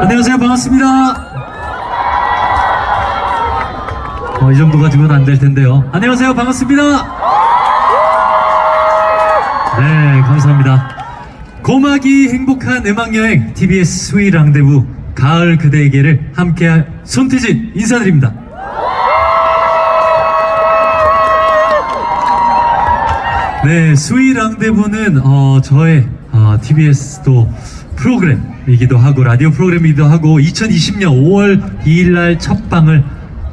안녕하세요. 반갑습니다. 어, 이 정도 가지고는 안 될 텐데요. 안녕하세요. 반갑습니다. 네, 감사합니다. 고막이 행복한 음악여행 TBS 스위 랑데부 가을 그대에게를 함께할 손태진 인사드립니다. 네, 스위 랑데부는 어, 저의 어, TBS도 프로그램이기도 하고 라디오 프로그램이기도 하고 2020년 5월 2일 날 첫 방을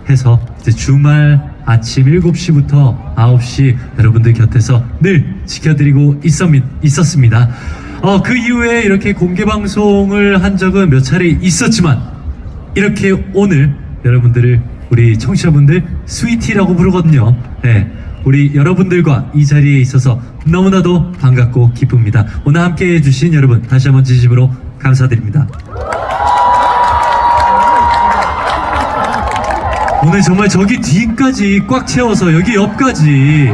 해서 이제 주말 아침 7시부터 9시 여러분들 곁에서 늘 지켜드리고 있었, 있었습니다. 어, 그 이후에 이렇게 공개 방송을 한 적은 몇 차례 있었지만 이렇게 오늘 여러분들을 우리 청취자분들 스위티라고 부르거든요. 네. 우리 여러분들과 이 자리에 있어서 너무나도 반갑고 기쁩니다. 오늘 함께 해주신 여러분 다시 한번 진심으로 감사드립니다. 오늘 정말 저기 뒤까지 꽉 채워서 여기 옆까지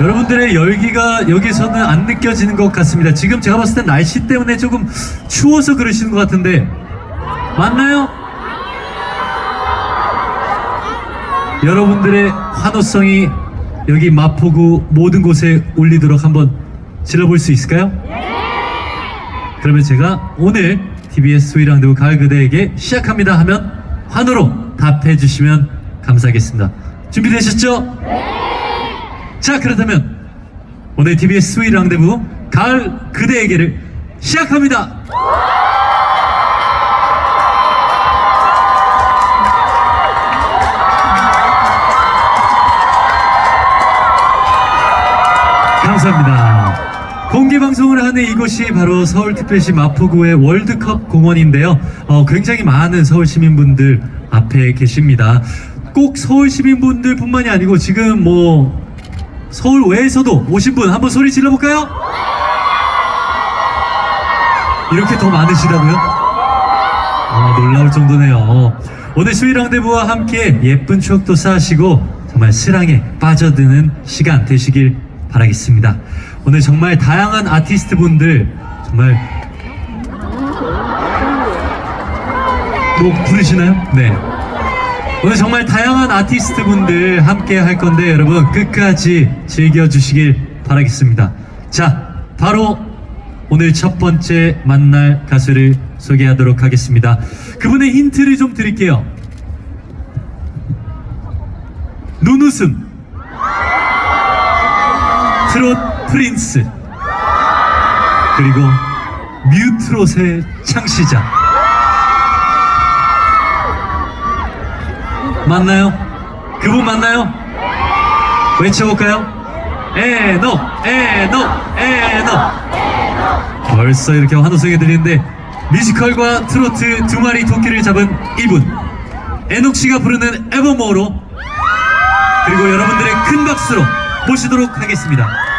여러분들의 열기가 여기서는 안 느껴지는 것 같습니다. 지금 제가 봤을 땐 날씨 때문에 조금 추워서 그러시는 것 같은데 맞나요? 여러분들의 환호성이 여기 마포구 모든 곳에 울리도록 한번 질러볼 수 있을까요? 그러면 제가 오늘 TBS 소이랑대우 가을 그대에게 시작합니다 하면 환호로 답해 주시면 감사하겠습니다. 준비되셨죠? 자 그렇다면 오늘 TBS 스위 랑데부 가을 그대에게를 시작합니다. 공개 방송을 하는 이곳이 바로 서울특별시 마포구의 월드컵 공원인데요. 어, 굉장히 많은 서울 시민분들 앞에 계십니다. 꼭 서울 시민분들뿐만이 아니고 지금 뭐 서울 외에서도 오신 분 한번 소리 질러볼까요? 이렇게 더 많으시다고요? 아, 놀라울 정도네요. 오늘 수위랑대부와 함께 예쁜 추억도 쌓으시고 정말 스랑에 빠져드는 시간 되시길 바라겠습니다. 오늘 정말 다양한 아티스트 분들 정말 뭐 부르시나요? 네. 오늘 정말 다양한 아티스트 분들 함께 할 건데 여러분 끝까지 즐겨주시길 바라겠습니다. 자, 바로 오늘 첫 번째 만날 가수를 소개하도록 하겠습니다. 그분의 힌트를 좀 드릴게요. 눈웃음, 트롯 프린스, 그리고 뮤트롯의 창시자. 맞나요? 그분 맞나요? 외쳐볼까요? 에노, 에노, 에노. 벌써 이렇게 환호성이 들리는데 뮤지컬과 트로트 두 마리 토끼를 잡은 이분 에녹 씨가 부르는 에버모어로 그리고 여러분들의 큰 박수로 모시도록 하겠습니다.